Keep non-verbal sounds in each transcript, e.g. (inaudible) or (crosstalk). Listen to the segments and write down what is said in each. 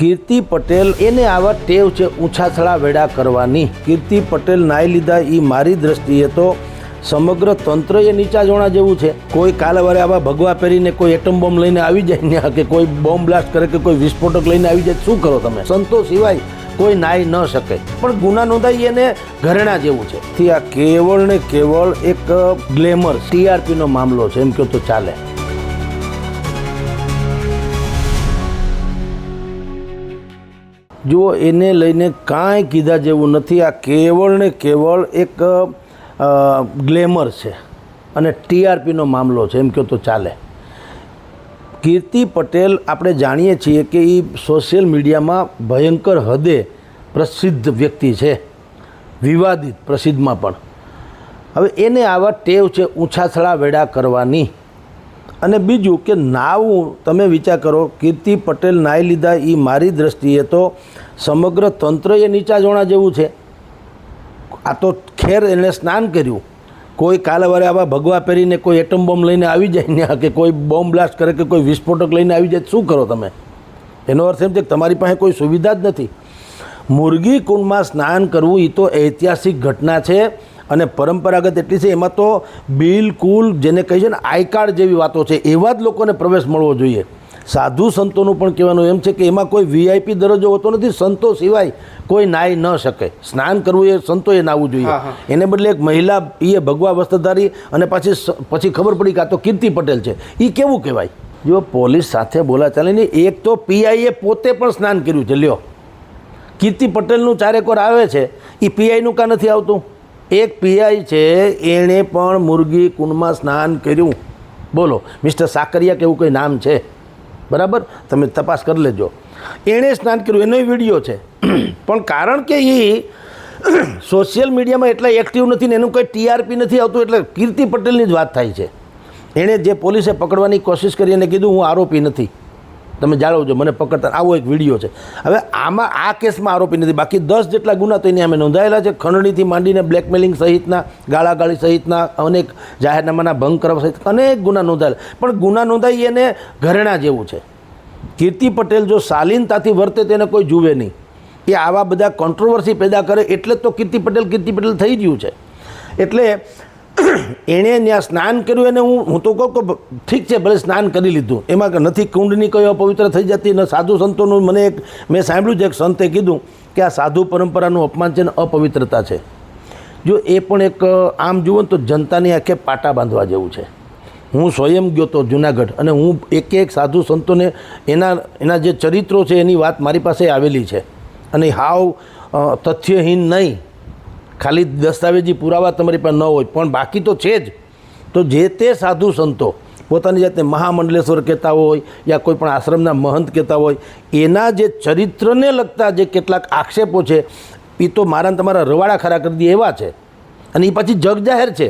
કીર્તિ પટેલ એને આવા ટેવ છે ઊંછાછળા વેડા કરવાની. કીર્તિ પટેલ નાઈ લીધા એ મારી દ્રષ્ટિએ તો સમગ્ર તંત્ર એ નીચા જોણા જેવું છે. કોઈ કાલે વારે આવા ભગવા પહેરીને કોઈ એટમ બોમ્બ લઈને આવી જાય ને કે કોઈ બોમ્બ બ્લાસ્ટ કરે કે કોઈ વિસ્ફોટક લઈને આવી જાય, શું કરો તમે? સંતો સિવાય કોઈ નાઈ ન શકે. પણ ગુના નોંધાઈ એને ઘરેણા જેવું છે. આ કેવળ ને કેવળ એક ગ્લેમર ટીઆરપી નો મામલો છે. એમ કહો તો ચાલે. જુઓ, એને લઈને કાંઈ કીધા જેવું નથી. આ કેવળ ને કેવળ એક ગ્લેમર છે અને ટીઆરપીનો મામલો છે. એમ કહો તો ચાલે. કીર્તિ પટેલ, આપણે જાણીએ છીએ કે એ સોશિયલ મીડિયામાં ભયંકર હદે પ્રસિદ્ધ વ્યક્તિ છે. વિવાદિત પ્રસિદ્ધમાં પણ. હવે એને આવા ટેવ છે ઊંછાથળા વેડા કરવાની. અને બીજું કે નાવું તમે વિચાર કરો, કીર્તિ પટેલ નાહી લીધા એ મારી દ્રષ્ટિએ તો સમગ્ર તંત્ર એ નીચા જોણા જેવું છે. આ તો ખેર એણે સ્નાન કર્યું. કોઈ કાલવારે આવા ભગવા પહેરીને કોઈ એટમ બોમ્બ લઈને આવી જાય ને કે કોઈ બોમ્બ બ્લાસ્ટ કરે કે કોઈ વિસ્ફોટક લઈને આવી જાય શું કરો તમે? એનો અર્થ એમ છે કે તમારી પાસે કોઈ સુવિધા જ નથી. મુરગી કુંડમાં સ્નાન કરવું એ તો ઐતિહાસિક ઘટના છે. અને પરંપરાગત એટલી છે એમાં તો બિલકુલ જેને કહે છે ને આઈકાર્ડ જેવી વાતો છે એવા જ લોકોને પ્રવેશ મળવો જોઈએ. સાધુ સંતોનું પણ કહેવાનું એમ છે કે એમાં કોઈ વીઆઈપી દરજ્જો હોતો નથી સંતો સિવાય કોઈ નાઈ ન શકે. સ્નાન કરવું એ સંતોએ નાવું જોઈએ. એને બદલે એક મહિલા એ ભગવા વસ્ત્રધારી અને પાછી પછી ખબર પડી કે આ તો કીર્તિ પટેલ છે. એ કેવું કહેવાય? જો પોલીસ સાથે બોલા ચાલે ને એક તો પીઆઈએ પોતે પણ સ્નાન કર્યું છે લ્યો. કીર્તિ પટેલનું ચારેકોર આવે છે એ પીઆઈનું કાં નથી આવતું? એક પીઆઈ છે, એણે પણ મુરગી કુંડમાં સ્નાન કર્યું. બોલો, મિસ્ટર સાકરિયા કે એવું કંઈ નામ છે? બરાબર? તમે તપાસ કરી લેજો. એણે સ્નાન કર્યું, એનો વીડિયો છે. પણ કારણ કે એ સોશિયલ મીડિયામાં એટલા એક્ટિવ નથી ને એનું કંઈ ટીઆરપી નથી આવતું, એટલે કીર્તિ પટેલની જ વાત થાય છે. એણે જે પોલીસે પકડવાની કોશિશ કરી અને કીધું, હું આરોપી નથી. તમે જાળવજો મને પકડતા આવો એક વીડિયો છે. હવે આમાં આ કેસમાં આરોપી નથી. બાકી દસ જેટલા ગુના તો એની અમે નોંધાયેલા છે. ખંડણીથી માંડીને બ્લેકમેલિંગ સહિતના, ગાળાગાળી સહિતના, અનેક જાહેરનામાના ભંગ કરવા સહિત અનેક ગુના નોંધાયેલા. પણ ગુના નોંધાઈ એને ઘરેણા જેવું છે. કીર્તિ પટેલ જો શાલીનતાથી વર્તે તેને કોઈ જુએ નહીં. એ આવા બધા કોન્ટ્રોવર્સી પેદા કરે એટલે જ તો કીર્તિ પટેલ કીર્તિ પટેલ થઈ ગયું છે. એટલે એણે ત્યાં સ્નાન કર્યું એને હું હું તો કહું કે ઠીક છે, ભલે સ્નાન કરી લીધું. એમાં નથી, કુંડની કયો અપવિત્ર થઈ જતી ને સાધુ સંતોનું મને એક મેં સાંભળ્યું છે, એક સંતે કીધું કે આ સાધુ પરંપરાનું અપમાન છે ને અપવિત્રતા છે. જો એ પણ એક, આમ જુઓ તો જનતાની આંખે પાટા બાંધવા જેવું છે. હું સ્વયં ગયો તો જુનાગઢ અને હું એક એક સાધુ સંતોને એના એના જે ચરિત્રો છે એની વાત મારી પાસે આવેલી છે. અને હાવ તથ્યહીન નહીં. ખાલી દસ્તાવેજી પુરાવા તમારી પાસે ન હોય, પણ બાકી તો છે જ. તો જે તે સાધુ સંતો પોતાની જાતે મહામંડલેશ્વર કહેતા હોય યા કોઈ પણ આશ્રમના મહંત કહેતા હોય, એના જે ચરિત્રને લગતા જે કેટલાક આક્ષેપો છે એ તો મારા તમારા રવાડા ખરા કરી દે એવા છે. અને એ પછી જગ જાહેર છે.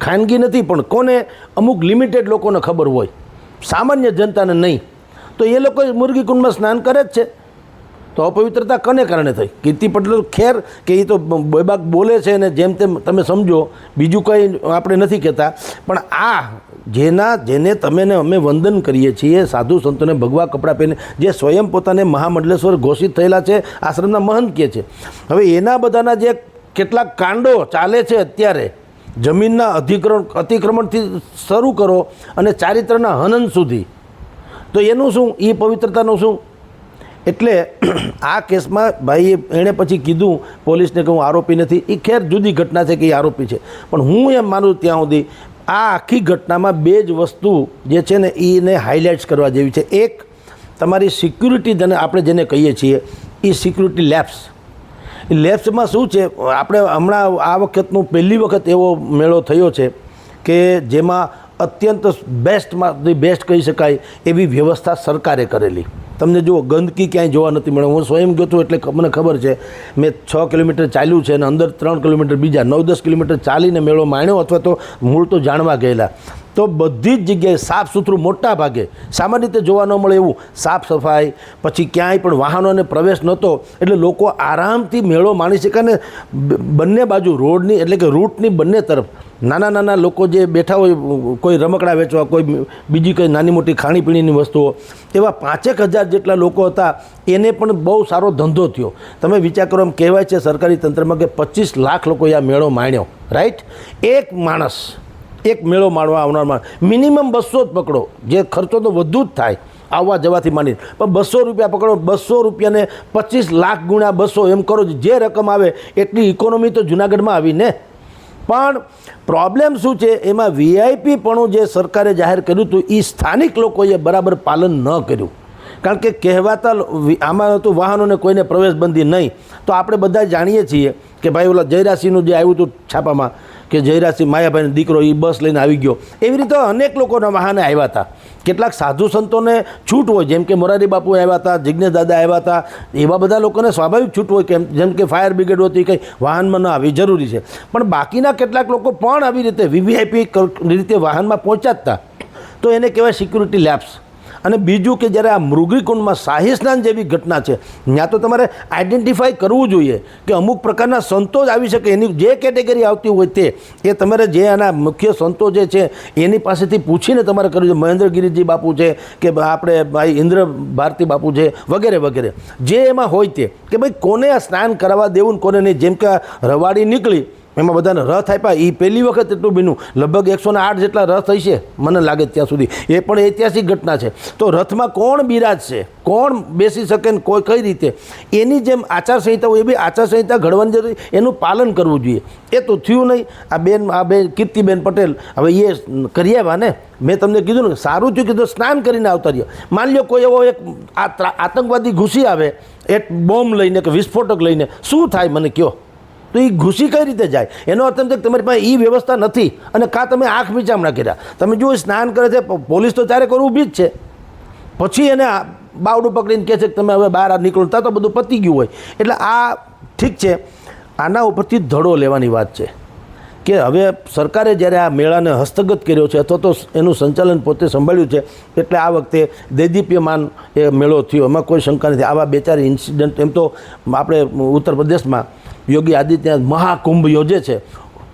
ખાનગી નથી, પણ કોને અમુક લિમિટેડ લોકોને ખબર હોય, સામાન્ય જનતાને નહીં. તો એ લોકો મુરગી કુંડમાં સ્નાન કરે જ છે. તો અપવિત્રતા કને કારણે થઈ? કીર્તિ પટેલ ખેર કે એ તો બેબાક બોલે છે ને જેમ તેમ તમે સમજો, બીજું કંઈ આપણે નથી કહેતા. પણ આ જેના, જેને તમે ને અમે વંદન કરીએ છીએ, સાધુ સંતોને ભગવા કપડાં પહેરીને, જે સ્વયં પોતાને મહામંડલેશ્વર ઘોષિત થયેલા છે, આશ્રમના મહંત કહે છે. હવે એના બધાના જે કેટલાક કાંડો ચાલે છે અત્યારે, જમીનના અધિક્રમણ અતિક્રમણથી શરૂ કરો અને ચારિત્રના હનન સુધી. તો એનું શું? એ પવિત્રતાનું શું? એટલે (clears throat) આ કેસમાં ભાઈએ એણે પછી કીધું, પોલીસને કે હું આરોપી નથી. એ ખેર જુદી ઘટના છે કે એ આરોપી છે. પણ હું એમ માનું ત્યાં સુધી આ આખી ઘટનામાં બે જ વસ્તુ જે છે ને એને હાઇલાઇટ્સ કરવા જેવી છે. એક, તમારી સિક્યુરિટી જેને આપણે જેને કહીએ છીએ એ સિક્યુરિટી લેબ્સ લેબ્સમાં શું છે, આપણે હમણાં આ વખતનું પહેલી વખત એવો મેળો થયો છે કે જેમાં અત્યંત બેસ્ટમાં બેસ્ટ કહી શકાય એવી વ્યવસ્થા સરકારે કરેલી. તમને જુઓ, ગંદકી ક્યાંય જોવા નથી મળે. હું સ્વયં ગયો હતો એટલે મને ખબર છે, મેં છ કિલોમીટર ચાલ્યું છે અને અંદર ત્રણ કિલોમીટર બીજા, નવ દસ કિલોમીટર ચાલીને મેળો માણ્યો અથવા તો મૂળ તો જાણવા ગયેલા. તો બધી જ જગ્યાએ સાફ સુથરું મોટા ભાગે. સામાન્ય રીતે જોવા ન મળે એવું. સાફ સફાઈ, પછી ક્યાંય પણ વાહનોને પ્રવેશ નહોતો, એટલે લોકો આરામથી મેળો માણી શકે અને બંને બાજુ રોડની, એટલે કે રૂટની બંને તરફ નાના નાના લોકો જે બેઠા હોય, કોઈ રમકડા વેચવા, કોઈ બીજી કંઈ નાની મોટી ખાણીપીણીની વસ્તુઓ, એવા પાંચેક હજાર જેટલા લોકો હતા, એને પણ બહુ સારો ધંધો થયો. તમે વિચાર કરો, એમ કહેવાય છે સરકારી તંત્રમાં કે પચીસ લાખ લોકોએ આ મેળો માણ્યો રાઈટ એક માણસ, એક મેળો માણવા આવનારમાં, મિનિમમ બસો જ પકડો. જે ખર્ચો તો વધુ જ થાય, આવવા જવાથી માંડી પણ બસો રૂપિયા પકડો, બસો રૂપિયાને પચીસ લાખ ગુણ્યા બસો, એમ કરો, જે રકમ આવે, એટલી ઇકોનોમી તો જુનાગઢમાં આવી ને. પણ પ્રોબ્લેમ શું છે? એમાં વીઆઈપી પણ જે સરકારે જાહેર કર્યું હતું એ સ્થાનિક લોકોએ બરાબર પાલન ન કર્યું. કારણ કે કહેવાતા આમાં હતું વાહનોને કોઈને પ્રવેશબંધી નહીં. તો આપણે બધા જાણીએ છીએ કે ભાઈ ઓલા જયરાશીનું જે આવ્યું હતું છાપામાં, કે જયરાશી માયાભાઈનો દીકરો એ બસ લઈને આવી ગયો. એવી રીતે અનેક લોકોના વાહને આવ્યા હતા. કેટલાક સાધુ સંતોને છૂટ હોય, જેમ કે મોરારી બાપુ આવ્યા હતા જિજ્ઞેશ દાદા આવ્યા હતા, એવા બધા લોકોને સ્વાભાવિક છૂટ હોય કેમ જેમ કે ફાયર બ્રિગેડ હોતી, કંઈ વાહનમાં ન આવી, જરૂરી છે. પણ બાકીના કેટલાક લોકો પણ આવી રીતે વીવીઆઈપી રીતે વાહનમાં પહોંચ્યા હતા તો. એને કહેવાય સિક્યુરિટી લેબ્સ અને બીજું કે જ્યારે આ મૃગીકુંડમાં શાહી સ્નાન જેવી ઘટના છે ત્યાં તો તમારે આઈડેન્ટિફાઈ કરવું જોઈએ કે અમુક પ્રકારના સંતો જ આવી શકે. એની જે કેટેગરી આવતી હોય તે, એ તમારે જે આના મુખ્ય સંતો જે છે, એની પાસેથી પૂછીને તમારે કરવું જોઈએ. મહેન્દ્રગીરીજી બાપુ છે કે આપણે ભાઈ ઇન્દ્ર ભારતી બાપુ છે, વગેરે વગેરે. જે એમાં હોય તે, કે ભાઈ કોને આ સ્નાન કરાવવા દેવું કોને નહીં? જેમ કે રવાડી નીકળી એમાં બધાને રથ આપ્યા. એ પહેલી વખત એટલું બન્યું. લગભગ એકસો ને આઠ જેટલા રથ હશે મને લાગે ત્યાં સુધી. એ પણ ઐતિહાસિક ઘટના છે. તો રથમાં કોણ બિરાજશે કોણ બેસી શકે ને કોઈ કઈ રીતે? એની જેમ આચારસંહિતા હોય એ બી આચારસંહિતા ઘડવાની જરૂરી. એનું પાલન કરવું જોઈએ. એ તો થયું નહીં. આ બેન આ બેન, કીર્તિબેન પટેલ, હવે એ કરી આવ્યા ને? મેં તમને કીધું ને, સારું થયું કીધું, સ્નાન કરીને આવતા રહ્યો. માની લો કોઈ એવો એક આતંકવાદી ઘૂસી આવે, એક બોમ્બ લઈને કે વિસ્ફોટક લઈને, શું થાય મને કયો? તો એ ઘૂસી કઈ રીતે જાય? એનો અર્થ એમ છે કે તમારી પાસે એ વ્યવસ્થા નથી અને કાં તમે આંખ મીચામણા કર્યા. તમે જુઓ, સ્નાન કરે છે પોલીસ તો ચારે કરવું ઊભી જ છે. પછી એને બાવડું પકડીને કહે છે કે તમે હવે બહાર નીકળો, ત્યાં તો બધું પતી ગયું હોય. એટલે આ ઠીક છે, આના ઉપરથી ધડો લેવાની વાત છે. કે હવે સરકારે જ્યારે આ મેળાને હસ્તગત કર્યો છે, અથવા તો એનું સંચાલન પોતે સંભાળ્યું છે, એટલે આ વખતે દેદીપ્યમાન એ મેળો થયો. એમાં કોઈ શંકા નથી. આવા બે ચાર ઇન્સિડન્ટ એમ તો આપણે ઉત્તર પ્રદેશમાં યોગી આદિત્યનાથ મહાકુંભ યોજે છે.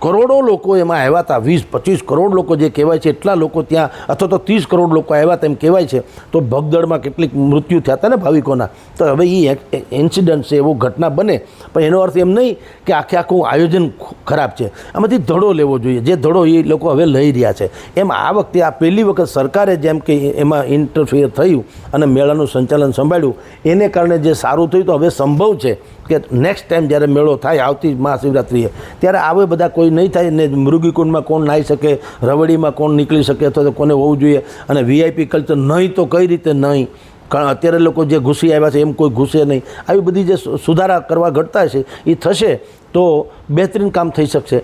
કરોડો લોકો એમાં આવ્યા હતા, વીસ, પચીસ કરોડ લોકો જે કહેવાય છે, એટલા લોકો ત્યાં, અથવા તો ત્રીસ કરોડ લોકો આવ્યા તેમ કહેવાય છે, તો ભગદડમાં કેટલીક મૃત્યુ થયા હતા ને ભાવિકોના. તો હવે એ ઇન્સિડન્ટ છે, એવો ઘટના બને. પણ એનો અર્થ એમ નહીં કે આખે આખું આયોજન ખરાબ છે. આમાંથી ધડો લેવો જોઈએ. જે ધડો એ લોકો હવે લઈ રહ્યા છે. એમ આ વખતે આ પહેલી વખત સરકારે જેમ કે એમાં ઇન્ટરફિયર થયું અને મેળાનું સંચાલન સંભાળ્યું, એને કારણે જે સારું થયું તો હવે સંભવ છે કે નેક્સ્ટ ટાઈમ જ્યારે મેળો થાય, આવતી મહાશિવરાત્રિએ, ત્યારે આવે બધા કોઈ નહીં થાય ને મૃગીકુંડમાં કોણ નાહી શકે, રવડીમાં કોણ નીકળી શકે અથવા તો કોને હોવું જોઈએ. અને વીઆઈપી કલ્ચર નહીં તો કઈ રીતે નહીં? કારણ અત્યારે લોકો જે ઘૂસી આવ્યા છે એમ કોઈ ઘૂસે નહીં. આવી બધી જે સુધારા કરવા ઘટતા છે એ થશે તો બહેતરીન કામ થઈ શકશે.